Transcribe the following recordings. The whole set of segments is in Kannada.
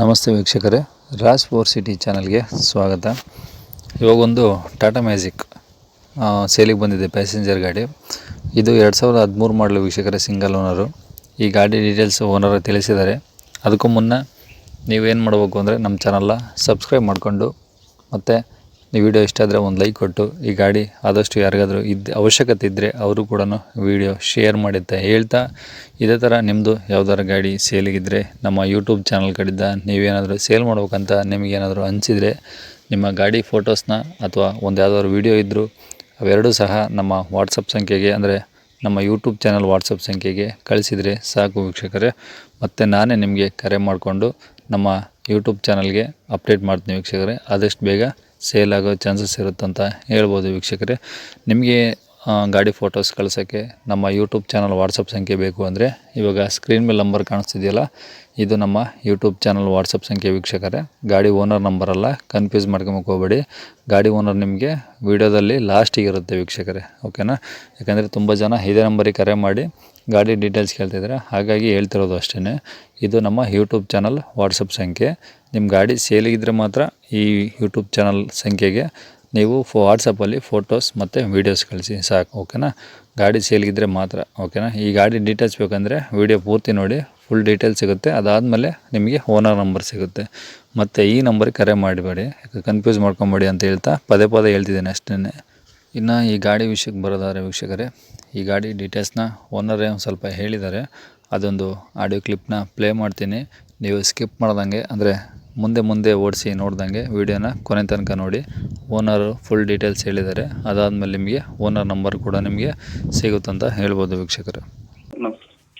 ನಮಸ್ತೆ ವೀಕ್ಷಕರೇ. ರಾಜ್ ಫೋರ್ ಸಿಟಿ ಚಾನಲ್ಗೆ ಸ್ವಾಗತ. ಇವಾಗೊಂದು ಟಾಟಾ ಮ್ಯಾಜಿಕ್ ಸೇಲಿಗೆ ಬಂದಿದೆ ಪ್ಯಾಸೆಂಜರ್ ಗಾಡಿ. ಇದು ಎರಡು ಸಾವಿರದ ಹದಿಮೂರು ಮಾಡಲು ವೀಕ್ಷಕರೇ ಸಿಂಗಲ್ ಓನರು. ಈ ಗಾಡಿ ಡೀಟೇಲ್ಸ್ ಓನರ್ ತಿಳಿಸಿದ್ದಾರೆ. ಅದಕ್ಕೂ ಮುನ್ನ ನೀವೇನು ಮಾಡಬೇಕು ಅಂದರೆ ನಮ್ಮ ಚಾನಲ್ನ ಸಬ್ಸ್ಕ್ರೈಬ್ ಮಾಡಿಕೊಂಡು ಮತ್ತು ಈ ವಿಡಿಯೋ ಇಷ್ಟ ಆದರೆ ಒಂದು ಲೈಕ್ ಕೊಟ್ಟು, ಈ ಗಾಡಿ ಆದಷ್ಟು ಯಾರಿಗಾದರೂ ಇದ್ದ ಅವಶ್ಯಕತೆ ಇದ್ದರೆ ಅವರು ಕೂಡ ವಿಡಿಯೋ ಶೇರ್ ಮಾಡಿದ್ದೆ ಹೇಳ್ತಾ, ಇದೇ ಥರ ನಿಮ್ಮದು ಯಾವ್ದಾದ್ರು ಗಾಡಿ ಸೇಲಿಗಿದ್ದರೆ ನಮ್ಮ ಯೂಟ್ಯೂಬ್ ಚಾನಲ್ ಕಡಿದ್ದ ನೀವೇನಾದರೂ ಸೇಲ್ ಮಾಡ್ಬೇಕಂತ ನಿಮಗೇನಾದರೂ ಅನಿಸಿದರೆ, ನಿಮ್ಮ ಗಾಡಿ ಫೋಟೋಸ್ನ ಅಥವಾ ಒಂದು ಯಾವ್ದಾದ್ರು ವಿಡಿಯೋ ಇದ್ದರೂ ಅವೆರಡೂ ಸಹ ನಮ್ಮ ವಾಟ್ಸಪ್ ಸಂಖ್ಯೆಗೆ ಅಂದರೆ ನಮ್ಮ ಯೂಟ್ಯೂಬ್ ಚಾನಲ್ ವಾಟ್ಸಪ್ ಸಂಖ್ಯೆಗೆ ಕಳಿಸಿದರೆ ಸಾಕು ವೀಕ್ಷಕರೇ. ಮತ್ತು ನಾನೇ ನಿಮಗೆ ಕರೆ ಮಾಡಿಕೊಂಡು ನಮ್ಮ ಯೂಟ್ಯೂಬ್ ಚಾನಲ್ಗೆ ಅಪ್ಡೇಟ್ ಮಾಡ್ತೀನಿ ವೀಕ್ಷಕರೇ. ಆದಷ್ಟು ಬೇಗ ಸೇಲ್ ಆಗೋ ಚಾನ್ಸಸ್ ಇರುತ್ತೆ ಇರುತ್ತಂತ ಹೇಳ್ಬೋದು ವೀಕ್ಷಕರೇ. ನಿಮಗೆ ಗಾಡಿ ಫೋಟೋಸ್ ಕಳ್ಸೋಕ್ಕೆ ನಮ್ಮ ಯೂಟ್ಯೂಬ್ ಚಾನಲ್ ವಾಟ್ಸಪ್ ಸಂಖ್ಯೆ ಬೇಕು ಅಂದರೆ ಇವಾಗ ಸ್ಕ್ರೀನ್ ಮೇಲೆ ನಂಬರ್ ಕಾಣಿಸ್ತಿದೆಯಲ್ಲ, ಇದು ನಮ್ಮ ಯೂಟ್ಯೂಬ್ ಚಾನಲ್ ವಾಟ್ಸಪ್ ಸಂಖ್ಯೆ ವೀಕ್ಷಕರೇ. ಗಾಡಿ ಓನರ್ ನಂಬರ್ ಅಲ್ಲ ಕನ್ಫ್ಯೂಸ್ ಮಾಡ್ಕೊಳಕ್ಕೆ ಹೋಗಬೇಡಿ. ಗಾಡಿ ಓನರ್ ನಿಮಗೆ ವಿಡಿಯೋದಲ್ಲಿ ಲಾಸ್ಟಿಗೆ ಇರುತ್ತೆ ವೀಕ್ಷಕರೇ ಓಕೆನಾ ಯಾಕಂದರೆ ತುಂಬ ಜನ ಇದೇ ನಂಬರಿಗೆ ಕರೆ ಮಾಡಿ ಗಾಡಿ ಡೀಟೇಲ್ಸ್ ಕೇಳ್ತಿದ್ದೀರ? ಹಾಗಾಗಿ ಹೇಳ್ತಿರೋದು ಅಷ್ಟೇ ಇದು ನಮ್ಮ ಯೂಟ್ಯೂಬ್ ಚಾನಲ್ ವಾಟ್ಸಪ್ ಸಂಖ್ಯೆ. ನಿಮ್ಮ ಗಾಡಿ ಸೇಲಿಗಿದ್ರೆ ಮಾತ್ರ ಈ ಯೂಟ್ಯೂಬ್ ಚಾನಲ್ ಸಂಖ್ಯೆಗೆ ನೀವು ಫೋ ವಾಟ್ಸಪ್ಪಲ್ಲಿ ಫೋಟೋಸ್ ಮತ್ತು ವೀಡಿಯೋಸ್ ಕಳಿಸಿ, ಸಾಕು ಓಕೆನಾ ಗಾಡಿ ಸೇಲಿಗಿದ್ರೆ ಮಾತ್ರ ಓಕೆನಾ ಈ ಗಾಡಿ ಡೀಟೇಲ್ಸ್ ಬೇಕಂದರೆ ವೀಡಿಯೋ ಪೂರ್ತಿ ನೋಡಿ ಫುಲ್ ಡೀಟೇಲ್ಸ್ ಸಿಗುತ್ತೆ. ಅದಾದಮೇಲೆ ನಿಮಗೆ ಓನರ್ ನಂಬರ್ ಸಿಗುತ್ತೆ. ಮತ್ತು ಈ ನಂಬರ್ಗೆ ಕರೆ ಮಾಡಬೇಡಿ. ಕನ್ಫ್ಯೂಸ್ ಮಾಡ್ಕೊಬೇಡಿ ಅಂತ ಹೇಳ್ತಾ ಪದೇ ಪದೇ ಹೇಳ್ತಿದ್ದೇನೆ ಅಷ್ಟೇ ಇನ್ನು ಈ ಗಾಡಿ ವಿಷಯಕ್ಕೆ ಬರೋದಾದ್ರೆ ವೀಕ್ಷಕರೇ ಈ ಗಾಡಿ ಡೀಟೇಲ್ಸ್ನ ಓನರೇ ಒಂದು ಸ್ವಲ್ಪ ಹೇಳಿದ್ದಾರೆ ಅದೊಂದು ಆಡಿಯೋ ಕ್ಲಿಪ್ನ ಪ್ಲೇ ಮಾಡ್ತೀನಿ. ನೀವು ಸ್ಕಿಪ್ ಮಾಡ್ದಂಗೆ ಅಂದರೆ ಮುಂದೆ ಮುಂದೆ ಓಡಿಸಿ ನೋಡ್ದಂಗೆ ವೀಡಿಯೋನ ಕೊನೆ ತನಕ ನೋಡಿ. ಓನರು ಫುಲ್ ಡೀಟೇಲ್ಸ್ ಹೇಳಿದ್ದಾರೆ ಅದಾದಮೇಲೆ ನಿಮಗೆ ಓನರ್ ನಂಬರ್ ಕೂಡ ನಿಮಗೆ ಸಿಗುತ್ತಂತ ಹೇಳ್ಬೋದು ವೀಕ್ಷಕರು.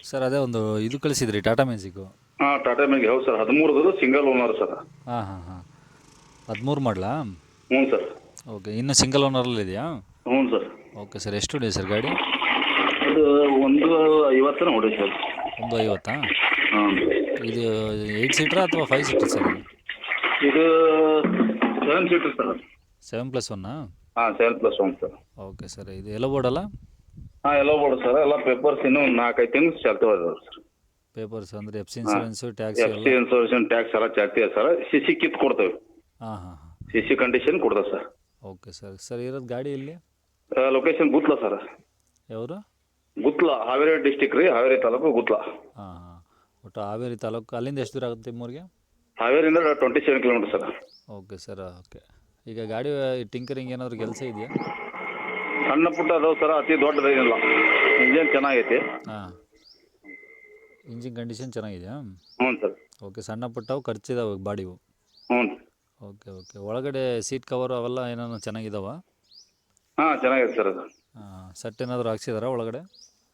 ಸರ್ ಅದೇ ಒಂದು ಇದು ಕಳಿಸಿದ್ರಿ ಟಾಟಾ ಮ್ಯೂಸಿಕ್ಕು ಹಾಂ ಟಾಟಾ ಮ್ಯಾಗ್ ಹೌದು ಸರ್. ಹದಿಮೂರು ಸಿಂಗಲ್ ಓನರ್ ಸರ್. ಹಾಂ ಹಾಂ ಹಾಂ. ಹದಿಮೂರು ಮಾಡಲಾ? ಹ್ಞೂ ಸರ್. ಓಕೆ ಇನ್ನು ಸಿಂಗಲ್ ಓನರಲ್ಲಿ ಇದೆಯಾ? ಹ್ಞೂ ಸರ್. ಓಕೆ ಸರ್ ಎಷ್ಟು ಡೇ ಸರ್ ಗಾಡಿ? ಅದು ಒಂದು ಐವತ್ತನ ನೋಡಿ ಸರ್. ಒಂದು ಐವತ್ತಾ? ಹಾಂ. ಇದು ಏಯ್ಟ್ ಸೀಟ್ರಾ ಅಥವಾ ಫೈವ್ ಸೀಟರ್ ಸರ್ ಇದು? Seven seater sir. Seven plus ಒನ್ನಾ ಹಾಂ seven plus one sir. Okay sir ಇದು ಎಲ್ಲೋ ಅಲ್ಲ? ಹಾಂ ಎಲ್ಲ ಬೋರ್ಡ್ ಸರ್. ಎಲ್ಲ ಪೇಪರ್ಸ್ ಇನ್ನೂ ನಾಲ್ಕೈದು ತಿಂಗ್ಳು ಚಾಲ್ತಿ ಅದಾವೆ ಸರ್. ಪೇಪರ್ಸ್ ಅಂದ್ರೆ F C insurance tax F ಎಲ್ಲ? ಸಿ ಇನ್ಸೂರೆನ್ಸ್ ಟ್ಯಾಕ್ಸ್ ಎಲ್ಲ ಚಾಲ್ತಿ ಇದೆ ಸರ್. ಸಿ ಸಿ ಕಿತ್ ಕೊಡ್ತೇವೆ. ಹಾಂ ಹಾಂ ಹಾಂ. ಸಿ ಸಿ ಕಂಡೀಷನ್ ಕೊಡ್ತೇವೆ ಸರ್. ಓಕೆ ಸರ್ ಸರ್ ಇರೋದು ಗಾಡಿ ಇಲ್ಲಿ ಲೊಕೇಶನ್ ಗುತ್ಲ ಸರ್. ಯಾವರು ಗುತ್ಲ ಹಾವೇರಿ ಡಿಸ್ಟಿಕ್ ರೀ ಹಾವೇರಿ ತಾಲೂಕು ಗುತ್ಲ. ಹಾಂ ಹಾಂ. ಒಟ್ಟು ಹಾವೇರಿ ತಾಲೂಕು ಅಲ್ಲಿಂದ ಎಷ್ಟು ದೂರ ಆಗುತ್ತೆ ನಿಮ್ಮೂರಿಗೆ? ಹಾವೇರಿಯಿಂದ twenty seven kilometre sir. Okay sir okay. ಈಗ ಗಾಡಿ ಟಿಂಕರಿಂಗ್ ಏನಾದರೂ ಕೆಲಸ ಇದೆಯಾ? ಸಣ್ಣ ಪುಟ್ಟ ಅದಾವೆ ಸರ್ ಅತಿ ದೊಡ್ಡದೇನಿಲ್ಲ ಇಂಜಿನ್ ಚೆನ್ನಾಗೈತಿ. ಹಾಂ. ಇಂಜಿನ್ ಕಂಡೀಷನ್ ಚೆನ್ನಾಗಿದೆಯಾ? ಹ್ಞೂ ಸರ್. ಓಕೆ ಸಣ್ಣ ಪುಟ್ಟವು ಖರ್ಚಿದಾವೆ ಬಾಡಿವು. ಹ್ಞೂ. Okay okay. ಒಳಗಡೆ ಸೀಟ್ ಕವರ್ ಅವೆಲ್ಲ ಏನಾರು ಚೆನ್ನಾಗಿದಾವ? ಹಾಂ ಚೆನ್ನಾಗಿದೆ ಸರ್ ಅದು. ಸಟ್ ಏನಾದರೂ ಹಾಕ್ಸಿದಾರ ಒಳಗಡೆ?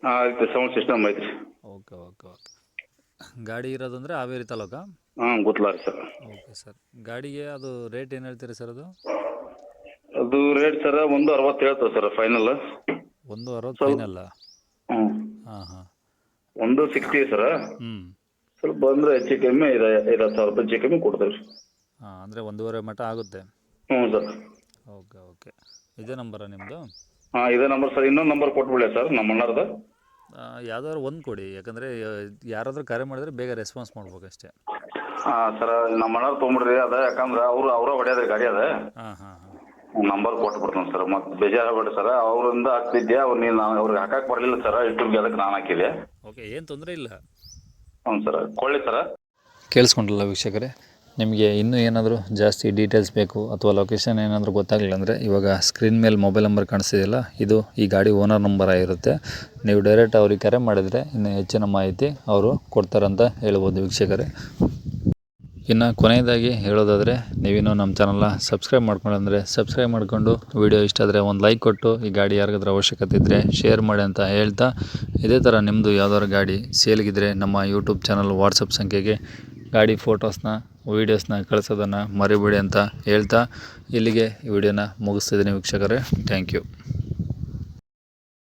ಹಾಂ ಐತೆ ಸೌಂಡ್ ಸಿಸ್ಟಮ್ ಐತ್ರಿ. Okay okay okay. ಗಾಡಿ ಇರೋದಂದ್ರೆ ಹಾವೇರಿ ತಾಲೂಕಾ? ಹಾಂ ಗೊತ್ತಲಾರಿ ಸರ್. Okay sir. ಗಾಡಿಗೆ ಅದು ರೇಟ್ ಏನು ಹೇಳ್ತೀರಿ ಸರ್ ಅದು? ಅದು ರೇಟ್ ಸರ್ ಒಂದು ಅರವತ್ತು ಹೇಳ್ತದೆ ಸರ್ ಫೈನಲ್ ಒಂದು ಅರವತ್ತು ಫೈನಲ್ಲ ಹ್ಞೂ ಹಾಂ ಹಾಂ. ಒಂದು ಸಿಕ್ಸ್ಟಿ ಸರ್. ಹ್ಞೂ ಸ್ವಲ್ಪ ಬಂದರೆ ಹೆಚ್ಚು ಕಮ್ಮಿ ಇದೆ ಐವತ್ತು ಸಾವಿರ ರೂಪಾಯಿ ಹೆಚ್ಚು ಕಮ್ಮಿ ಕೊಡ್ತೀವಿ ಹಾಂ ಅಂದರೆ ಒಂದೂವರೆ ಮಟ್ಟ ಆಗುತ್ತೆ? ಹ್ಞೂ ಸರ್. Okay okay. ಇದೇ ನಂಬರಾ ನಿಮ್ಮದು ಹಾಂ ಇದೇ ನಂಬರ್ ಸರ್. ಇನ್ನೊಂದು ನಂಬರ್ ಕೊಟ್ಬಿಡಿ ಸರ್ ನಮ್ಮ ಅಣ್ಣರ್ದು. ಯಾವ್ದಾದ್ರು ಒಂದು ಕೊಡಿ ಯಾಕಂದರೆ ಯಾರಾದರೂ ಕರೆ ಮಾಡಿದ್ರೆ ಬೇಗ ರೆಸ್ಪಾನ್ಸ್ ಮಾಡ್ಬೇಕಷ್ಟೇ. ಹಾಂ ಸರ್ ನಮ್ಮ ಮನೆಯವ್ರು ತೊಗೊಂಬಿಡ್ರಿ ಅದ ಯಾಕಂದ್ರೆ ಅವರು ಅವರ ಹೊಡ್ಯೋದ್ರಿ ಗಾಡಿ ಅದ. ಹಾಂ ಹಾಂ ಹಾಂ. ನಂಬರ್ ಕೊಟ್ಬಿಡ್ತೀನಿ ಸರ್ ಮತ್ತೆ ಬೇಜಾರಾಗ್ಬೇಡಿ ಸರ್ ಅವರಿಂದ ಹಾಕ್ತಿದ್ದೆ ಅವ್ರು ನೀನು ಅವ್ರಿಗೆ ಹಾಕಕ್ಕೆ ಬರಲಿಲ್ಲ ಸರ್ ಇಷ್ಟೊತ್ತಿಗೆ ಅದಕ್ಕೆ ನಾನು ಹಾಕಿದೆ. ಓಕೆ ಏನು ತೊಂದರೆ ಇಲ್ಲ. ಹ್ಞೂ ಸರ್ ಕೊಳ್ಳಿ ಸರ್. ಕೇಳಿಸ್ಕೊಂಡ್ರಲ್ಲ ವೀಕ್ಷಕರೇ? ನಿಮಗೆ ಇನ್ನೂ ಏನಾದರೂ ಜಾಸ್ತಿ ಡೀಟೇಲ್ಸ್ ಬೇಕು ಅಥವಾ ಲೊಕೇಶನ್ ಏನಾದರೂ ಗೊತ್ತಾಗಲಿಲ್ಲ ಅಂದರೆ ಇವಾಗ ಸ್ಕ್ರೀನ್ ಮೇಲೆ ಮೊಬೈಲ್ ನಂಬರ್ ಕಾಣಿಸ್ತಿದೆಯಲ್ಲ, ಇದು ಈ ಗಾಡಿ ಓನರ್ ನಂಬರ್ ಆಗಿರುತ್ತೆ. ನೀವು ಡೈರೆಕ್ಟ್ ಅವ್ರಿಗೆ ಕರೆ ಮಾಡಿದರೆ ಇನ್ನು ಹೆಚ್ಚಿನ ಮಾಹಿತಿ ಅವರು ಕೊಡ್ತಾರಂತ ಹೇಳ್ಬೋದು ವೀಕ್ಷಕರೇ. ಇನ್ನು ಕೊನೆಯದಾಗಿ ಹೇಳೋದಾದರೆ, ನೀವಿನ್ನೂ ನಮ್ಮ ಚಾನಲ್ನ ಸಬ್ಸ್ಕ್ರೈಬ್ ಮಾಡ್ಕೊಂಡ್ರೆ ಸಬ್ಸ್ಕ್ರೈಬ್ ಮಾಡಿಕೊಂಡು ವಿಡಿಯೋ ಇಷ್ಟ ಆದರೆ ಒಂದು ಲೈಕ್ ಕೊಟ್ಟು ಈ ಗಾಡಿ ಯಾರಿಗಾದ್ರೂ ಅವಶ್ಯಕತೆ ಇದ್ದರೆ ಶೇರ್ ಮಾಡಿ ಅಂತ ಹೇಳ್ತಾ, ಇದೇ ಥರ ನಿಮ್ಮದು ಯಾವ್ದಾದ್ರು ಗಾಡಿ ಸೇಲ್ಗಿದ್ರೆ ನಮ್ಮ ಯೂಟ್ಯೂಬ್ ಚಾನಲ್ ವಾಟ್ಸಪ್ ಸಂಖ್ಯೆಗೆ ಗಾಡಿ ಫೋಟೋಸ್ನ ವೀಡಿಯೋಸ್ನ ಕಳಿಸೋದನ್ನು ಮರಿಬೇಡಿ ಅಂತ ಹೇಳ್ತಾ ಇಲ್ಲಿಗೆ ಈ ವಿಡಿಯೋನ ಮುಗಿಸ್ತಿದ್ದೀನಿ ವೀಕ್ಷಕರೇ. Thank you